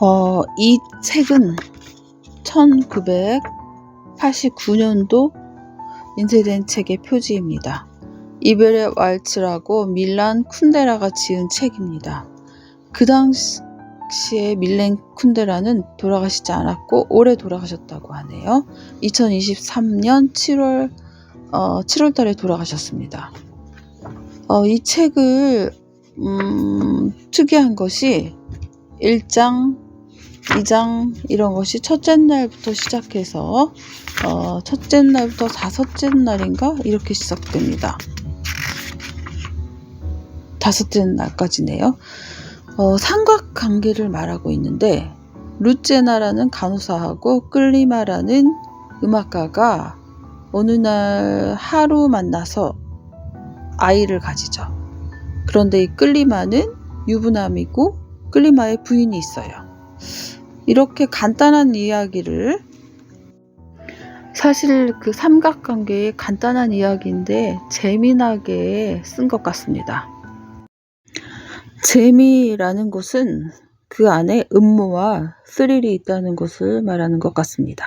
어, 이 책은 1989년도 인쇄된 책의 표지입니다. 이별의 왈츠라고 밀란 쿤데라가 지은 책입니다. 그 당시에 밀렌 쿤데라는 돌아가시지 않았고 올해 돌아가셨다고 하네요. 2023년 7월 어, 7월 달에 돌아가셨습니다. 어, 이 책을 음, 특이한 것이 1장, 2장 이런 것이 첫째 날부터 시작해서 어, 첫째 날부터 다섯째 날인가 이렇게 시작됩니다. 다섯째 날까지네요. 어, 삼각관계를 말하고 있는데 루체나라는 간호사하고 끌리마라는 음악가가 어느 날 하루 만나서 아이를 가지죠. 그런데 이 끌리마는 유부남이고 끌리마의 부인이 있어요. 이렇게 간단한 이야기를 사실 그 삼각관계의 간단한 이야기인데 재미나게 쓴 것 같습니다. 재미라는 것은 그 안에 음모와 스릴이 있다는 것을 말하는 것 같습니다.